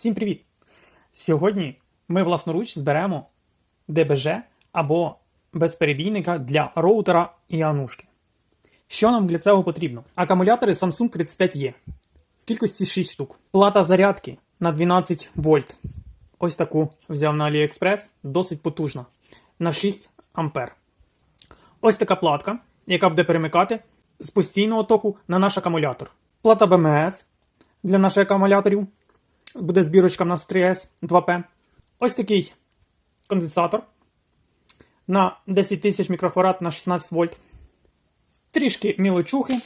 Всім привіт! Сьогодні ми власноруч зберемо ДБЖ або безперебійника для роутера і анушки. Що нам для цього потрібно? Акумулятори Samsung 35E в кількості 6 штук. Плата зарядки на 12 вольт. Ось таку взяв на AliExpress, досить потужна. На 6 ампер. Ось така платка, яка буде перемикати з постійного току на наш акумулятор. Плата БМС для наших акумуляторів. Буде збірочка в нас 3S 2P. Ось такий конденсатор на 10 тисяч мікрофарад на 16 вольт. Трішки мілочухи.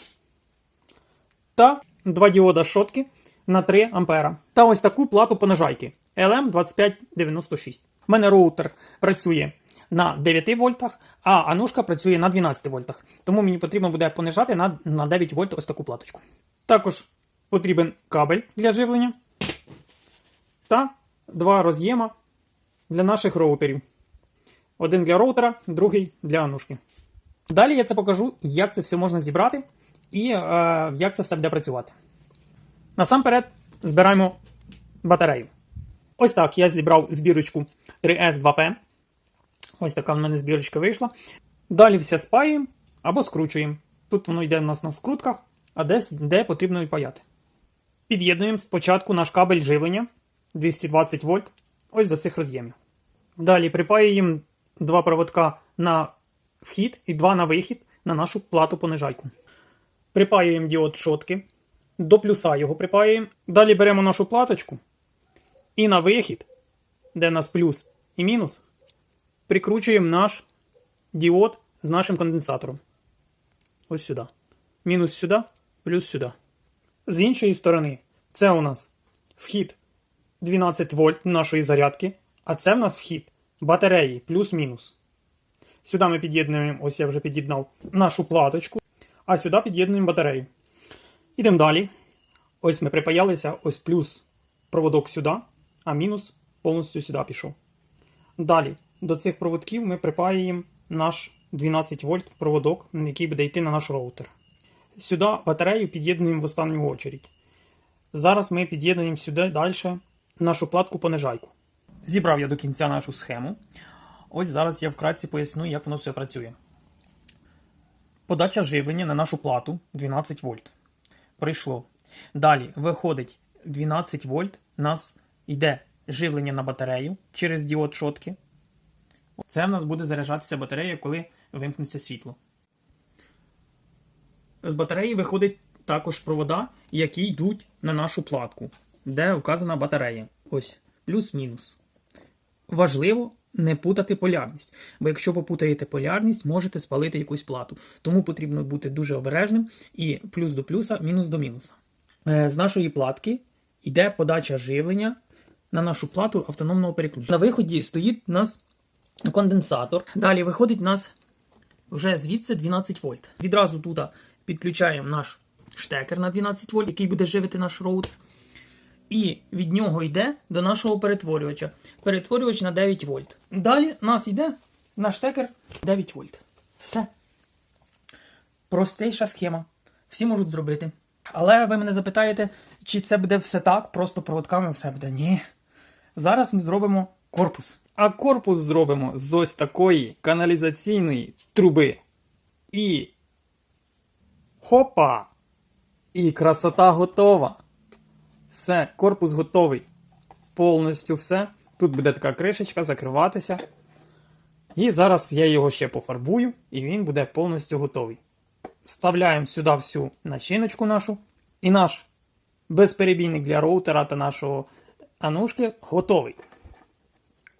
Та два діода шотки на 3 ампера. Та ось таку плату понижайки LM2596. У мене роутер працює на 9 вольтах, а анушка працює на 12 вольтах. Тому мені потрібно буде понижати на 9 вольт ось таку платочку. Також потрібен кабель для живлення та два роз'єма для наших роутерів. Один для роутера, другий для анушки. Далі я це покажу, як це все можна зібрати і е, як це все буде працювати. Насамперед збираємо батарею. Ось так я зібрав збірочку 3S2P. Ось така в мене збірочка вийшла. Далі все спаюємо або скручуємо. Тут воно йде у нас на скрутках, а десь де потрібно і паяти. Під'єднуємо спочатку наш кабель живлення 220 вольт ось до цих роз'ємів. Далі припаюємо два проводка на вхід і два на вихід на нашу плату понижайку. Припаюємо діод шотки, до плюса його припаюємо. Далі беремо нашу платочку і на вихід, де у нас плюс і мінус, прикручуємо наш діод з нашим конденсатором. Ось сюди. Мінус сюди, плюс сюди. З іншої сторони, це у нас вхід 12 вольт нашої зарядки, а це в нас вхід батареї плюс-мінус. Сюди ми під'єднуємо, ось я вже під'єднав нашу платочку, а сюди під'єднуємо батарею. Ідемо далі. Ось ми припаялися, ось плюс проводок сюди, а мінус повністю сюди пішов. Далі до цих проводків ми припаюємо наш 12 вольт проводок, який буде йти на наш роутер. Сюди батарею під'єднуємо в останню очередь. Зараз ми під'єднуємо сюди далі нашу платку понижайку. Зібрав я до кінця нашу схему. Ось зараз я вкратці поясню, як воно все працює. Подача живлення на нашу плату 12 вольт. Прийшло. Далі виходить 12 вольт, у нас йде живлення на батарею через діод шотки. Це в нас буде заряджатися батарея, коли вимкнеться світло. З батареї виходить також провода, які йдуть на нашу платку, де вказана батарея. Ось, плюс-мінус. Важливо не путати полярність, бо якщо попутаєте полярність, можете спалити якусь плату. Тому потрібно бути дуже обережним і плюс до плюса, мінус до мінуса. Е, З нашої платки йде подача живлення на нашу плату автономного переключення. На виході стоїть у нас конденсатор. Далі виходить у нас вже звідси 12 вольт. Відразу тут підключаємо наш штекер на 12 вольт, який буде живити наш роутер. І від нього йде до нашого перетворювача. Перетворювач на 9 вольт. Далі нас йде наш штекер 9 вольт. Все. Простейша схема. Всі можуть зробити. Але ви мене запитаєте, чи це буде все так, просто проводками все буде. Ні. Зараз ми зробимо корпус. А корпус зробимо з ось такої каналізаційної труби. І. Хопа! І красота готова. Все, корпус готовий. Повністю все. Тут буде така кришечка закриватися. І зараз я його ще пофарбую, і він буде повністю готовий. Вставляємо сюди всю начиночку нашу. І наш безперебійник для роутера та нашого анушки готовий.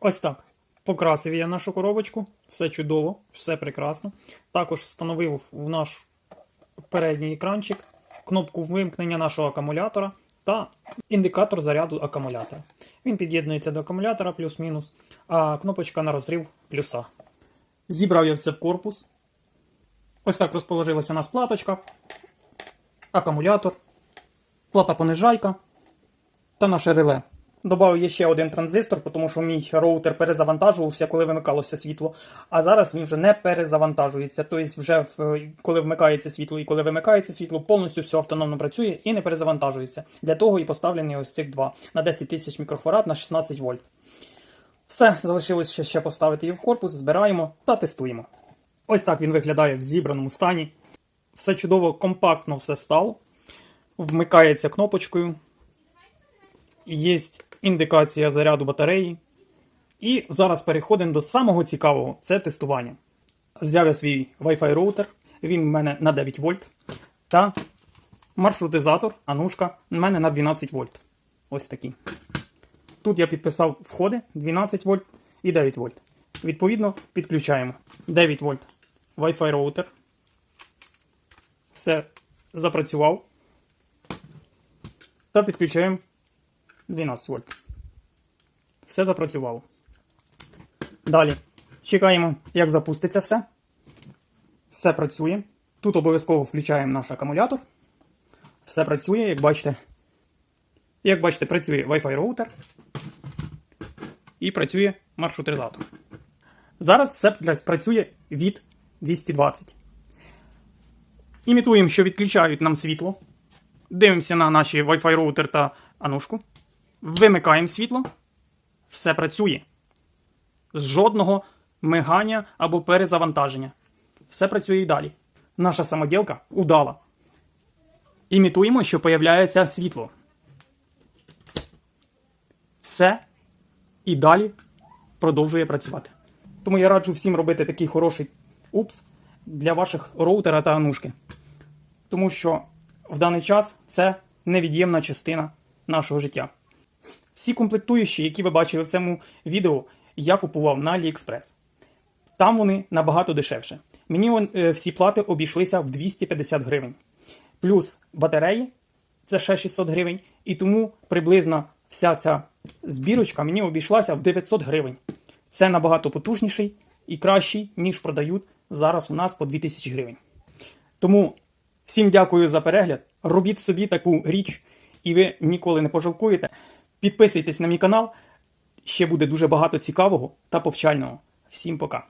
Ось так. Покрасив я нашу коробочку. Все чудово, все прекрасно. Також встановив в наш передній екранчик кнопку вимкнення нашого акумулятора та індикатор заряду акумулятора. Він під'єднується до акумулятора плюс-мінус, а кнопочка на розрив плюса. Зібрав я все в корпус. Ось так розположилася у нас платочка, акумулятор, плата понижайка та наше реле. Добавив є ще один транзистор, тому що мій роутер перезавантажувався, коли вимикалося світло. А зараз він вже не перезавантажується. Тобто, вже коли вмикається світло і коли вимикається світло, повністю все автономно працює і не перезавантажується. Для того і поставлені ось цих два на 10 тисяч мікрофарад на 16 вольт. Все, залишилось ще, ще поставити її в корпус, збираємо та тестуємо. Ось так він виглядає в зібраному стані. Все чудово, компактно все стало. Вмикається кнопочкою. Є індикація заряду батареї. І зараз переходимо до самого цікавого це тестування. Взяв я свій Wi-Fi роутер, він в мене на 9 вольт. Та маршрутизатор, анушка, в мене на 12 вольт. Ось такий. Тут я підписав входи 12 вольт і 9 вольт. Відповідно, підключаємо 9 вольт Wi-Fi роутер. Все запрацював. Та підключаємо 12 вольт. Все запрацювало. Далі чекаємо, як запуститься все. Все працює. Тут обов'язково включаємо наш акумулятор. Все працює, як бачите. Як бачите, працює Wi-Fi роутер і працює маршрутизатор. Зараз все працює від 220. Імітуємо, що відключають нам світло. Дивимося на наші Wi-Fi роутер та анушку. Вимикаємо світло. Все працює. З жодного мигання або перезавантаження. Все працює і далі. Наша самоділка удала. Імітуємо, що появляється світло. Все і далі продовжує працювати. Тому я раджу всім робити такий хороший упс для ваших роутера та анушки. Тому що в даний час це невід'ємна частина нашого життя. Всі комплектуючі, які ви бачили в цьому відео, я купував на AliExpress. Там вони набагато дешевше. Мені е, всі плати обійшлися в 250 гривень. Плюс батареї це ще 600 гривень. І тому приблизно вся ця збірочка мені обійшлася в 900 гривень. Це набагато потужніший і кращий, ніж продають зараз у нас по 2000 гривень. Тому всім дякую за перегляд. Робіть собі таку річ, і ви ніколи не пожалкуєте. Підписуйтесь на мій канал. Ще буде дуже багато цікавого та повчального. Всім пока!